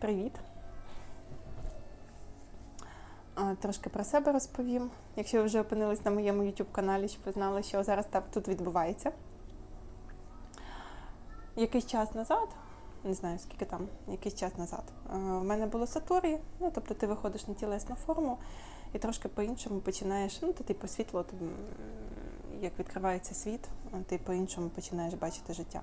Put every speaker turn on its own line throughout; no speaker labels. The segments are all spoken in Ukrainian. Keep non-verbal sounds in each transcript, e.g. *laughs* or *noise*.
Привіт! Трошки про себе розповім. Якщо ви вже опинились на моєму YouTube каналі, щоб ви знали, що зараз так тут відбувається. Якийсь час назад, не знаю скільки там, якийсь час назад, е, в мене було сатурі, ну тобто ти виходиш на тілесну форму і трошки по-іншому починаєш, ну, то типу світло, то, як відкривається світ, ти по-іншому починаєш бачити життя.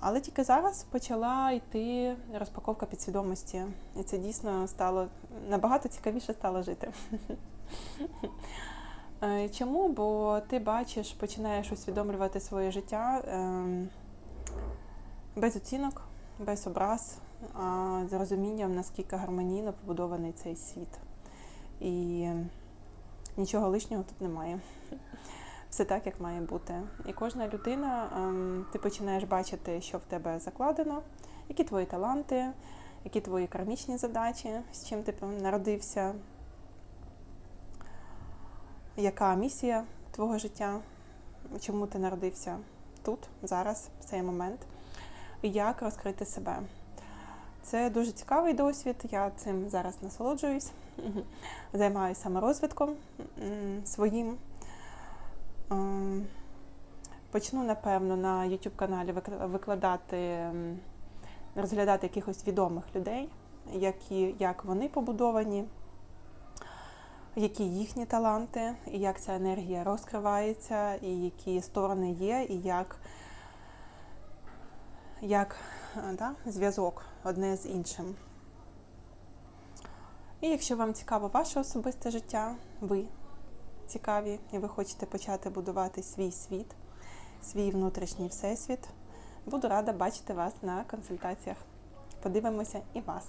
Але тільки зараз почала йти розпаковка підсвідомості, і це дійсно стало набагато цікавіше стало жити. *laughs* Е, Чому? Бо ти бачиш, починаєш усвідомлювати своє життя ем, без оцінок, без образ, а з розумінням, наскільки гармонійно побудований цей світ. І нічого лишнього тут немає. Все так, як має бути. І кожна людина, ем, ти починаєш бачити, що в тебе закладено, які твої таланти, які твої кармічні задачі, з чим ти народився, яка місія твого життя, чому ти народився тут, зараз, в цей момент, і як розкрити себе. Це дуже цікавий досвід, я цим зараз насолоджуюсь, займаюся саморозвитком своїм. Ем, Почну, напевно, на YouTube каналі викладати, розглядати якихось відомих людей, які, як вони побудовані, які їхні таланти, і як ця енергія розкривається, і які сторони є, і як, як е, да, зв'язок одне з іншим. І якщо вам цікаво ваше особисте життя, ви цікаві, і ви хочете почати будувати свій світ, свій внутрішній всесвіт, буду рада бачити вас на консультаціях. Подивимося і вас.